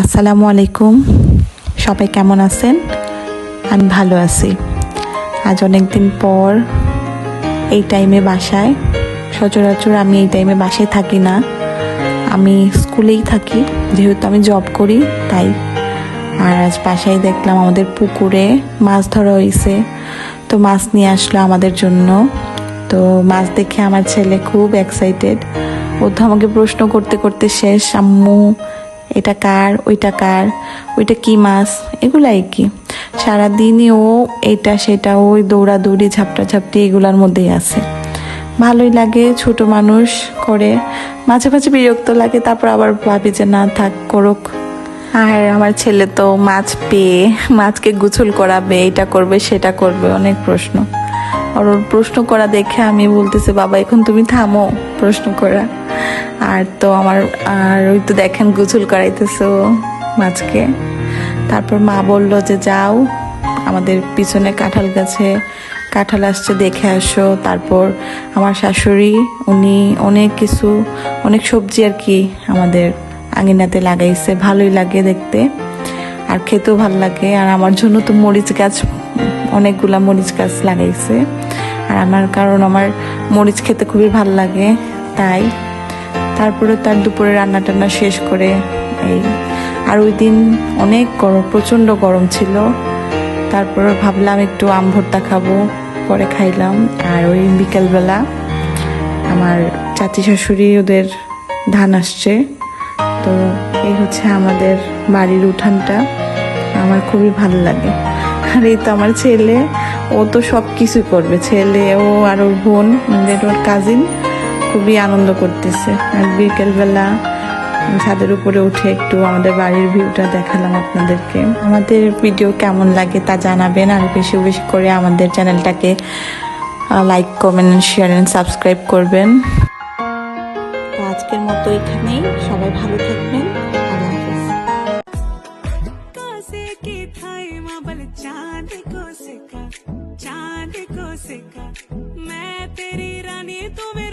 আসসালামু আলাইকুম। সবাই কেমন আছেন? আমি ভালো আছি। আজ অনেক দিন পর এই টাইমে বাসায়। সচরাচর আমি এই টাইমে বাসায় থাকি না। আমি স্কুলেই থাকি, যেহেতু আমি জব করি, তাই। আর আজ বাসায় দেখলাম আমাদের পুকুরে মাছ ধরা হয়েছে তো মাছ নিয়ে আসলো আমাদের জন্য। তো মাছ দেখে আমার ছেলে খুব এক্সাইটেড ও তো আমাকে প্রশ্ন করতে করতে শেষ, আম্মু এটা কার, ওইটা কার, ওইটা কি মাছ, এগুলাই কি? সারাদিনই ও এটা সেটা, ওই দৌড়াদৌড়ি ঝাপটা ঝাপটি এগুলার মধ্যেই আছে। ভালোই লাগে, ছোট মানুষ করে, মাঝে মাঝে বিরক্ত লাগে, তারপর আবার ভাবি যে না থাক, করুক। আর আমার ছেলে তো মাছ পেয়ে, মাছকে গুছল করাবে, এটা করবে, সেটা করবে, অনেক প্রশ্ন। আর ওর প্রশ্ন করা দেখে আমি বলতেছি, বাবা, এখন তুমি থামো, প্রশ্ন করা। আর তো আমার, আর ওই তো দেখেন গুছল করাইতেছো মাছকে। তারপর মা বলল যে যাও, আমাদের পিছনে কাঁঠাল গাছে, কাঁঠাল আসছে দেখে আসো। তারপর আমার শাশুড়ি, উনি অনেক কিছু, অনেক সবজি আর কি আমাদের আঙিনাতে লাগাইছে, ভালোই লাগে দেখতে। আর খেতেও ভালো লাগে, আর আমার জন্য তো মরিচ গাছ, অনেকগুলা মরিচ গাছ লাগাইছে। আর আমার কারণ আমার মরিচ খেতে খুবই ভালো লাগে, তাই তারপরে তার দুপুরে রান্না টান্না শেষ করে এই, আর ওই দিন অনেক গরম, প্রচণ্ড গরম ছিল। তারপরে ভাবলাম একটু আম ভর্তা খাব, পরে খাইলাম। আর ওই বিকেলবেলা আমার চাচি শাশুড়ি ওদের ধান আসছে। তো এই হচ্ছে আমাদের বাড়ির উঠানটা। আমার খুবই ভালো লাগে। আর এই তো আমার ছেলে, ও তো সব কিছু করবে। ছেলে, ও আর ওর বোন আমাদের ওর কাজিন। খুবই আনন্দ করতেছে আর বিকেলবেলা ছাদের উপরে উঠে একটু আমাদের বাড়ির ভিউটা দেখালাম আপনাদেরকে আমাদের ভিডিও কেমন লাগে তা জানাবেন আর বেশি বেশি করে আমাদের চ্যানেলটাকে like comment share and subscribe করবেন তো আজকের মতো এখানেই সবাই ভালো থাকবেন আল্লাহ হাফেজ कोसे की थाई माबल चांद को सिका चांद को सिका मैं तेरी रानी तू मेरे हुकुम को